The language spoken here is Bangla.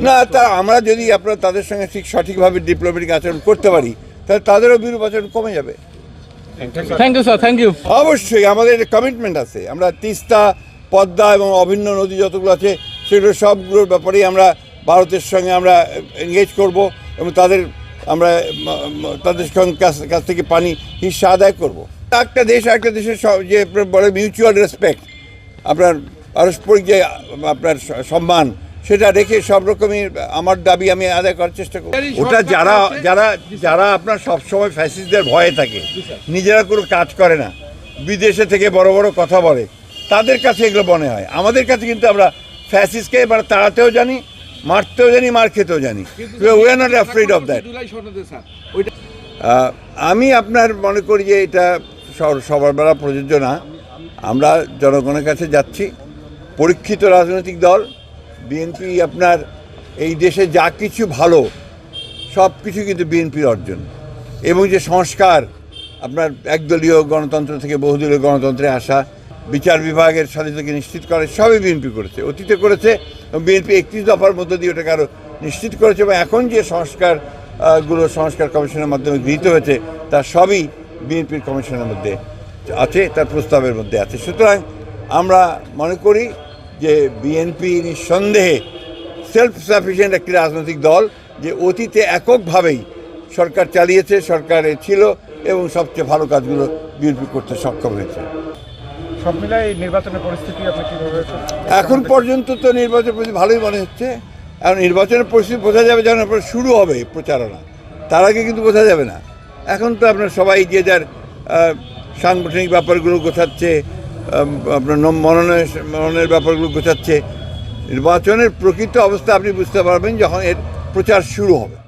না তা আমরা যদি আপনারা তাদের সঙ্গে ঠিক সঠিকভাবে ডিপ্লোমেটিক আচরণ করতে পারি তাহলে তাদেরও বিরূপ আচরণ কমে যাবে। Thank you sir thank you অবশ্যই আমাদের কমিটমেন্ট আছে। আমরা তিস্তা পদ্মা এবং অভিন্ন নদী যতগুলো আছে সেগুলো সবগুলোর ব্যাপারেই আমরা ভারতের সঙ্গে আমরা এনগেজ করব এবং তাদের আমরা তাদের সঙ্গে কাছ কাছ থেকে পানি হিসা আদায় করব। একটা দেশ একটা দেশের সব- যে বলে মিউচুয়াল রেসপেক্ট আপনার পারস্পরিক যে আপনার সম্মান সেটা রেখে সব রকমের আমার দাবি আমি আদায় করার চেষ্টা করব। ওটা যারা যারা যারা আপনার সবসময় ফ্যাসিস্টদের ভয়ে থাকে নিজেরা কোনো কাজ করে না বিদেশে থেকে বড় বড় কথা বলে তাদের কাছে এগুলো মনে হয়। আমাদের কাছে কিন্তু আমরা ফ্যাসিস্টকে এবার তাড়াতেও জানি মারতেও জানি মার খেতেও জানি। We are not afraid of that আমি আপনার মনে করি যে এটা সবার বেলা প্রযোজ্য না। আমরা জনগণের কাছে যাচ্ছি পরীক্ষিত রাজনৈতিক দল বিএনপি আপনার এই দেশে যা কিছু ভালো, সব কিছু কিন্তু বিএনপির অর্জন। এবং যে সংস্কার, আপনার একদলীয় গণতন্ত্র থেকে বহুদলীয় গণতন্ত্রে আসা, বিচার বিভাগের স্বাধীনতাকে নিশ্চিত করে, সবই বিএনপি করেছে, অতীতে করেছে, এবং বিএনপি একত্রিশ দফার মধ্য দিয়ে ওটাকে আরও নিশ্চিত করেছে, এবং এখন যে সংস্কারগুলো সংস্কার কমিশনের মাধ্যমে গৃহীত হয়েছে, তা সবই বিএনপির কমিশনের মধ্যে আছে, তার প্রস্তাবের মধ্যে আছে। সুতরাং আমরা মনে করি যে বিএনপি নিঃসন্দেহে সেলফ সাফিসিয়েন্ট একটি রাজনৈতিক দল যে অতীতে এককভাবেই সরকার চালিয়েছে সরকারে ছিল এবং সবচেয়ে ভালো কাজগুলো বিএনপি করতে সক্ষম হয়েছে। সব মিলাই এই নির্বাচনের পরিস্থিতি আপনি কীভাবে এখন পর্যন্ত তো নির্বাচন পরিস্থিতি ভালোই মনে হচ্ছে। এখন নির্বাচনের পরিস্থিতি বোঝা যাবে যখন আপনার শুরু হবে প্রচারণা। তার আগে কিন্তু বোঝা যাবে না। এখন তো আপনার সবাই যে যার সাংগঠনিক ব্যাপারগুলো গোছাচ্ছে আপনার মননের মননের ব্যাপারগুলো গোছাচ্ছে। নির্বাচনের প্রকৃত অবস্থা আপনি বুঝতে পারবেন যখন এর প্রচার শুরু হবে।